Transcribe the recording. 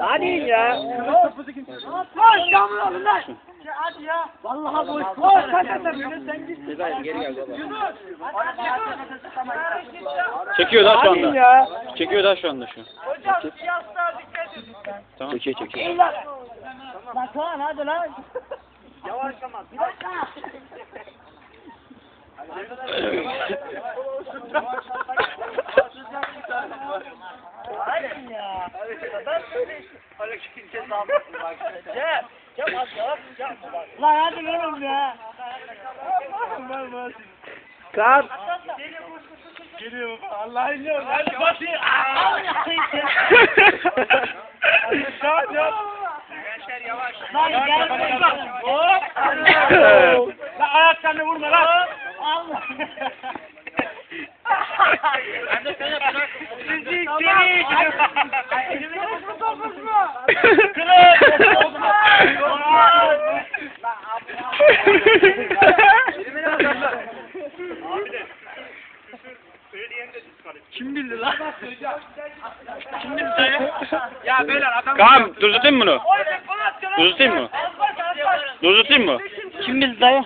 Hadi ya. Koş yağmur alın lan. Hadi ya. Vallahi koş. Koş sen de sen git. Geri gel baba. Çekiyor da şu anda. ya. Çekiyor da şu anda şu. Hocam yastığa dikkat edin. Tamam. Çekiyor çekiyor. Lan. Lan Kaan hadi lan. Yavaş ama. Bir dakika. Aynen ya. Ben böyle öyle kimse dalmasın bak. Cem. Cem az yavaş yapma bak. Lan hadi oğlum ya. Kalk. Geliyor. Allah'ın yok. Hadi basayım. Kalk ya. Lan gel buraya. Hop. Lan ayaklarını vurma lan. Allah. Ben de seni bırak. Kim bildi lan? Kim bildi dayı? Ya beyler adam... Kaan dur tutayım mı bunu? Dur tutayım mı? Dur tutayım mı? Kim bildi dayı?